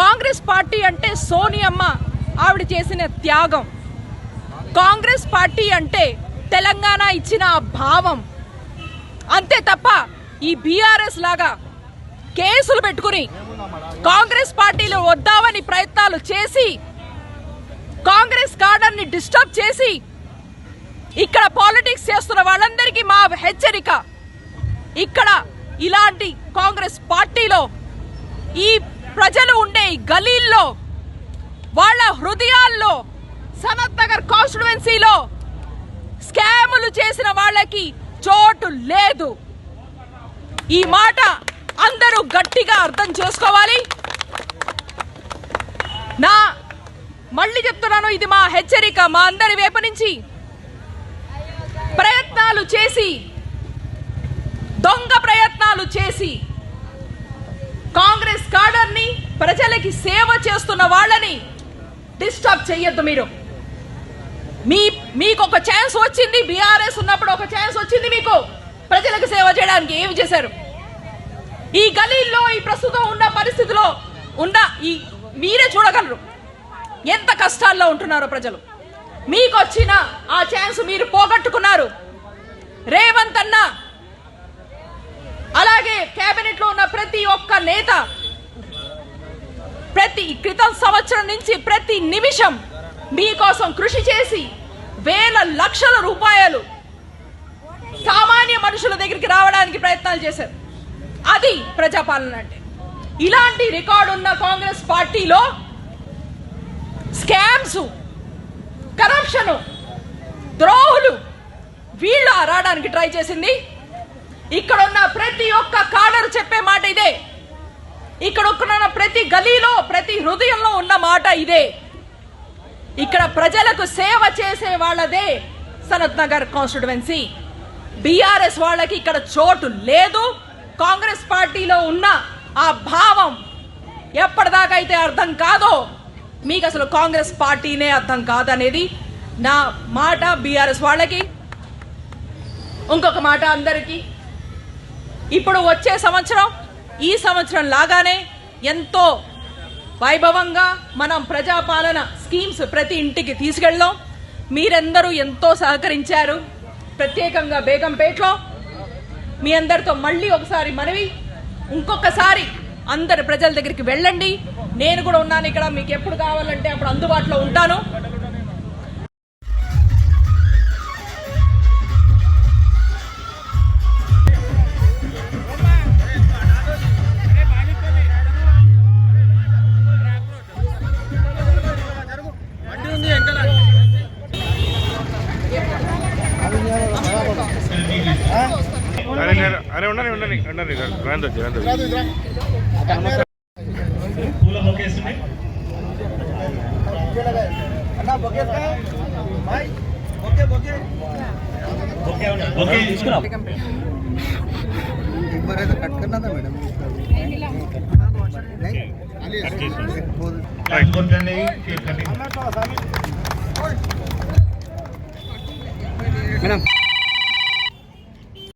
Congress party అంటే సోనియమ్మ ఆవిడ చేసిన త్యాగం. కాంగ్రెస్ పార్టీ అంటే తెలంగాణ ఇచ్చిన భావం. అంతే తప్ప ఈ బీఆర్ఎస్ లాగా కేసులు పెట్టుకుని కాంగ్రెస్ పార్టీలో వద్దామని ప్రయత్నాలు చేసి కాంగ్రెస్ కార్డర్ని డిస్టర్బ్ చేసి ఇక్కడ పాలిటిక్స్ చేస్తున్న వాళ్ళందరికీ మా హెచ్చరిక. ఇక్కడ ఇలాంటి కాంగ్రెస్ పార్టీలో ఈ ప్రజలు ఉండే ఈ గలీల్లో వాళ్ళ హృదయాల్లో సనత్ నగర్ కాన్స్టిట్యువెన్సీలో స్కాములు చేసిన వాళ్ళకి చోటు లేదు. ఈ మాట అందరూ గట్టిగా అర్థం చేసుకోవాలి. నా మళ్ళీ చెప్తున్నాను ఇది మా హెచ్చరిక మా అందరి వైపు నుంచి. ప్రయత్నాలు చేసి దొంగ ప్రయత్నాలు చేసి ప్రజలకి సేవ చేస్తున్న వాళ్ళని డిస్టర్బ్ చేయొద్దు మీరు. మీ మీకు ఒక ఛాన్స్ వచ్చింది బీఆర్ఎస్ ఉన్నప్పుడు ఒక ఛాన్స్ వచ్చింది మీకు. ప్రజలకు సేవ చేయడానికి ఏమి చేశారు? ఈ గలీల్లో ఈ ప్రస్తుతం ఉన్న పరిస్థితిలో ఉన్న ఈ మీరే చూడగలరు. ఎంత కష్టాల్లో ఉంటున్నారో ప్రజలు. మీకు వచ్చిన ఆ ఛాన్స్ మీరు పోగొట్టుకున్నారు. రేవంత్ అన్న అలాగే కేబినెట్లో ఉన్న ప్రతి ఒక్క నేత ప్రతి క్రితం సంవత్సరం నుంచి ప్రతి నిమిషం మీకోసం కృషి చేసి వేల లక్షల రూపాయలు సామాన్య మనుషుల దగ్గరికి రావడానికి ప్రయత్నాలు చేశారు. అది ప్రజాపాలన అంటే. ఇలాంటి రికార్డు ఉన్న కాంగ్రెస్ పార్టీలో స్కామ్స్ కరప్షన్ ద్రోహులు వీళ్ళు రావడానికి ట్రై చేసింది. ఇక్కడ ఉన్న ప్రతి ఒక్క కాడర్ చెప్పే మాట ఇదే. ఇక్కడ ఉన్న ప్రతి గలీలో ప్రతి హృదయంలో ఉన్న మాట ఇదే. ఇక్కడ ప్రజలకు సేవ చేసే వాళ్ళదే సనత్ నగర్ కాన్స్టిట్యువెన్సీ. బీఆర్ఎస్ వాళ్ళకి ఇక్కడ చోటు లేదు. కాంగ్రెస్ పార్టీలో ఉన్న ఆ భావం ఎప్పటిదాకా అయితే అర్థం కాదో మీకు అసలు కాంగ్రెస్ పార్టీనే అర్థం కాదనేది నా మాట బీఆర్ఎస్ వాళ్ళకి. ఇంకొక మాట అందరికీ. ఇప్పుడు వచ్చే సంవత్సరం ఈ సంవత్సరం లాగానే ఎంతో వైభవంగా మనం ప్రజాపాలన స్కీమ్స్ ప్రతి ఇంటికి తీసుకెళ్ళాం. మీరందరూ ఎంతో సహకరించారు. ప్రత్యేకంగా బేగంపేటలో మీ అందరితో మళ్ళీ ఒకసారి మనవి. ఇంకొకసారి అందరు ప్రజల దగ్గరికి వెళ్ళండి. నేను కూడా ఉన్నాను ఇక్కడ. మీకు ఎప్పుడు కావాలంటే అప్పుడు అందుబాటులో ఉంటాను. అరే ఉండని ఉండని ఉండని రాంది వచ్చి రాంది పూల